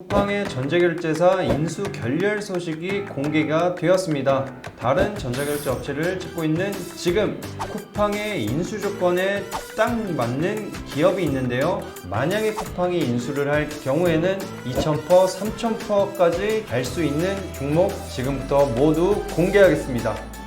쿠팡의 전자결제사 인수 결렬 소식이 공개가 되었습니다. 다른 전자결제 업체를 찾고 있는 지금 쿠팡의 인수 조건에 딱 맞는 기업이 있는데요. 만약에 쿠팡이 인수를 할 경우에는 2,000%, 3,000%까지 갈 수 있는 종목 지금부터 모두 공개하겠습니다.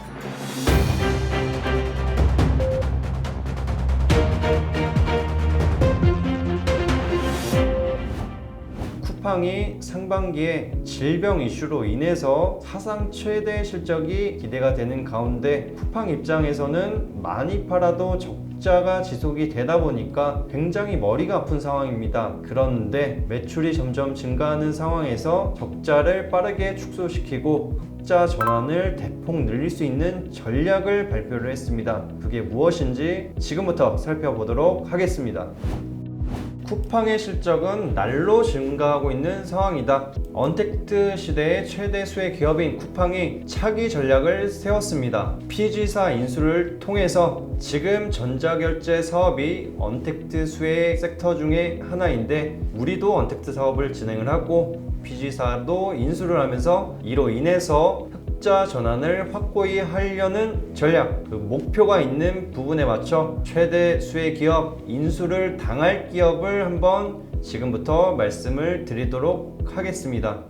쿠팡이 상반기에 질병 이슈로 인해서 사상 최대 실적이 기대가 되는 가운데 쿠팡 입장에서는 많이 팔아도 적자가 지속이 되다 보니까 굉장히 머리가 아픈 상황입니다. 그런데 매출이 점점 증가하는 상황에서 적자를 빠르게 축소시키고 흑자 전환을 대폭 늘릴 수 있는 전략을 발표를 했습니다. 그게 무엇인지 지금부터 살펴보도록 하겠습니다. 쿠팡의 실적은 날로 증가하고 있는 상황이다. 언택트 시대의 최대 수혜 기업인 쿠팡이 차기 전략을 세웠습니다. PG사 인수를 통해서 지금 전자결제 사업이 언택트 수혜 섹터 중에 하나인데 우리도 언택트 사업을 진행을 하고 PG사도 인수를 하면서 이로 인해서 흑자 전환을 확고히 하려는 전략, 그 목표가 있는 부분에 맞춰 최대 수혜 기업 인수를 당할 기업을 한번 지금부터 말씀을 드리도록 하겠습니다.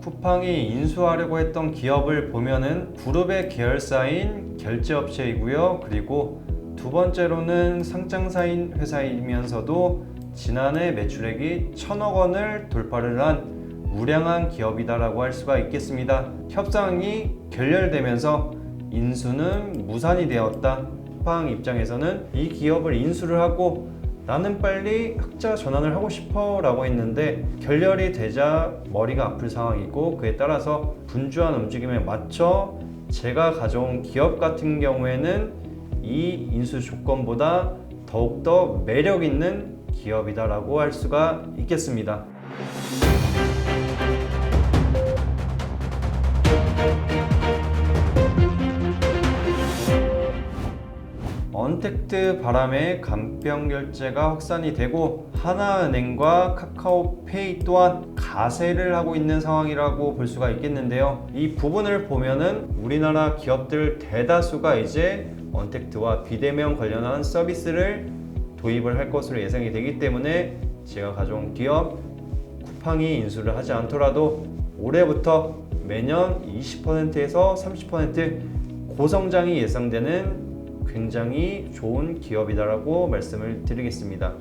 쿠팡이 인수하려고 했던 기업을 보면은 그룹의 계열사인 결제업체이고요. 그리고 두 번째로는 상장사인 회사이면서도 지난해 매출액이 천억 원을 돌파를 한 우량한 기업이다라고 할 수가 있겠습니다. 협상이 결렬되면서 인수는 무산이 되었다. 쿠팡 입장에서는 이 기업을 인수를 하고 나는 빨리 흑자 전환을 하고 싶어 라고 했는데 결렬이 되자 머리가 아플 상황이고 그에 따라서 분주한 움직임에 맞춰 제가 가져온 기업 같은 경우에는 이 인수 조건보다 더욱더 매력 있는 기업이다라고 할 수가 있겠습니다. 언택트 바람에 간병 결제가 확산이 되고 하나은행과 카카오페이 또한 가세를 하고 있는 상황이라고 볼 수가 있겠는데요. 이 부분을 보면은 우리나라 기업들 대다수가 이제 언택트와 비대면 관련한 서비스를 도입을 할 것으로 예상이 되기 때문에 제가 가져온 기업 쿠팡이 인수를 하지 않더라도 올해부터 매년 20%에서 30% 고성장이 예상되는 굉장히 좋은 기업이다라고 말씀을 드리겠습니다.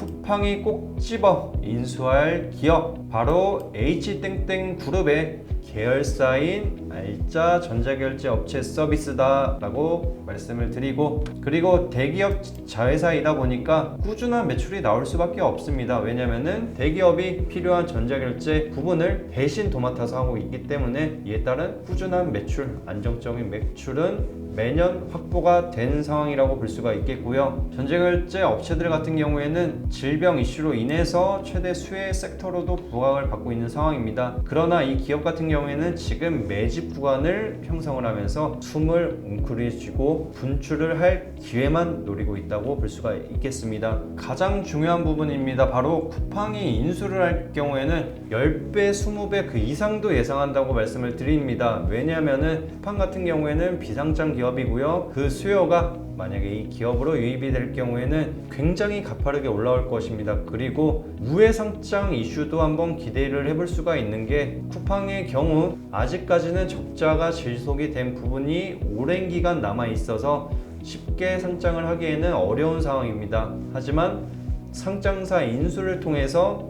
쿠팡이 꼭 집어 인수할 기업 바로 H땡땡 그룹의 계열사인 알짜 전자결제 업체 서비스다라고 말씀을 드리고 그리고 대기업 자회사이다 보니까 꾸준한 매출이 나올 수밖에 없습니다. 왜냐면은 대기업이 필요한 전자결제 부분을 대신 도맡아서 하고 있기 때문에 이에 따른 꾸준한 매출, 안정적인 매출은 매년 확보가 된 상황이라고 볼 수가 있겠고요. 전자결제 업체들 같은 경우에는 질병 이슈로 인해서 최대 수혜 섹터로도 부각을 받고 있는 상황입니다. 그러나 이 기업 같은 경우에는 지금 매집 구간을 형성을 하면서 숨을 웅크리쥐고 분출을 할 기회만 노리고 있다고 볼 수가 있겠습니다. 가장 중요한 부분입니다. 바로 쿠팡이 인수를 할 경우에는 10배, 20배 그 이상도 예상한다고 말씀을 드립니다. 왜냐하면은 쿠팡 같은 경우에는 비상장 기업 이고요. 그 수요가 만약에 이 기업으로 유입이 될 경우에는 굉장히 가파르게 올라올 것입니다. 그리고 우회 상장 이슈도 한번 기대를 해볼 수가 있는 게 쿠팡의 경우 아직까지는 적자가 지속이 된 부분이 오랜 기간 남아 있어서 쉽게 상장을 하기에는 어려운 상황입니다. 하지만 상장사 인수를 통해서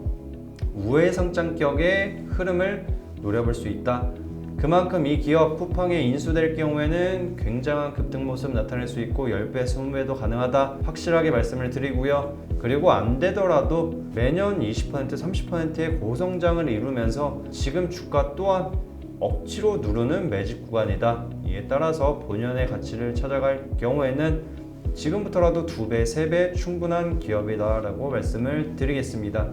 우회 상장격의 흐름을 노려볼 수 있다. 그만큼 이 기업 쿠팡에 인수될 경우에는 굉장한 급등 모습 나타낼 수 있고 10배, 20배도 가능하다 확실하게 말씀을 드리고요. 그리고 안 되더라도 매년 20%, 30%의 고성장을 이루면서 지금 주가 또한 억지로 누르는 매집 구간이다. 이에 따라서 본연의 가치를 찾아갈 경우에는 지금부터라도 2배, 3배 충분한 기업이다라고 말씀을 드리겠습니다.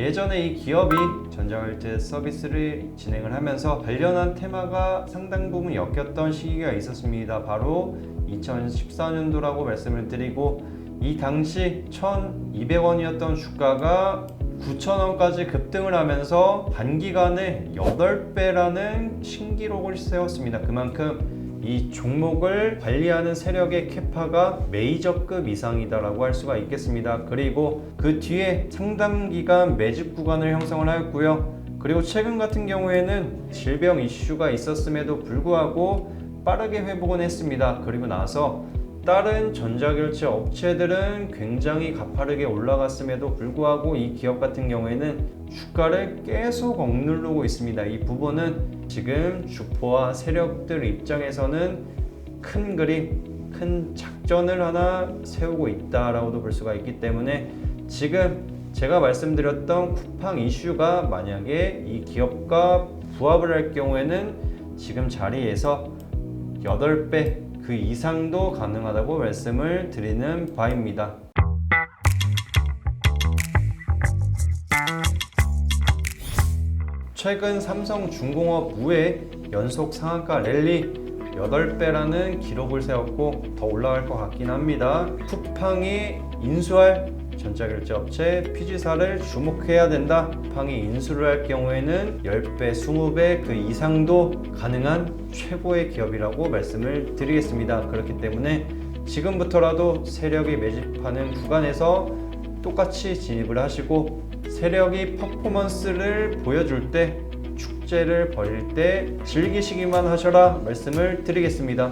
예전에 이 기업이 전자결제 서비스를 진행을 하면서 관련한 테마가 상당 부분 엮였던 시기가 있었습니다. 바로 2014년도라고 말씀을 드리고 이 당시 1,200원이었던 주가가 9,000원까지 급등을 하면서 단기간에 8배라는 신기록을 세웠습니다. 그만큼 이 종목을 관리하는 세력의 캐파가 메이저급 이상이다라고 할 수가 있겠습니다. 그리고 그 뒤에 상당 기간 매집 구간을 형성을 하였고요. 그리고 최근 같은 경우에는 질병 이슈가 있었음에도 불구하고 빠르게 회복은 했습니다. 그리고 나서 다른 전자결제 업체들은 굉장히 가파르게 올라갔음에도 불구하고 이 기업 같은 경우에는 주가를 계속 억누르고 있습니다. 이 부분은 지금 주포와 세력들 입장에서는 큰 그림, 큰 작전을 하나 세우고 있다라고도 볼 수가 있기 때문에 지금 제가 말씀드렸던 쿠팡 이슈가 만약에 이 기업과 부합을 할 경우에는 지금 자리에서 8배 그 이상도 가능하다고 말씀을 드리는 바입니다. 최근 삼성중공업 우에 연속 상한가 랠리 8배라는 기록을 세웠고 더 올라갈 것 같긴 합니다. 쿠팡이 인수할 전자결제 업체 피지사를 주목해야 된다. 쿠팡이 인수를 할 경우에는 10배, 20배 그 이상도 가능한 최고의 기업이라고 말씀을 드리겠습니다. 그렇기 때문에 지금부터라도 세력이 매집하는 구간에서 똑같이 진입을 하시고 세력이 퍼포먼스를 보여줄 때 축제를 벌일 때 즐기시기만 하셔라 말씀을 드리겠습니다.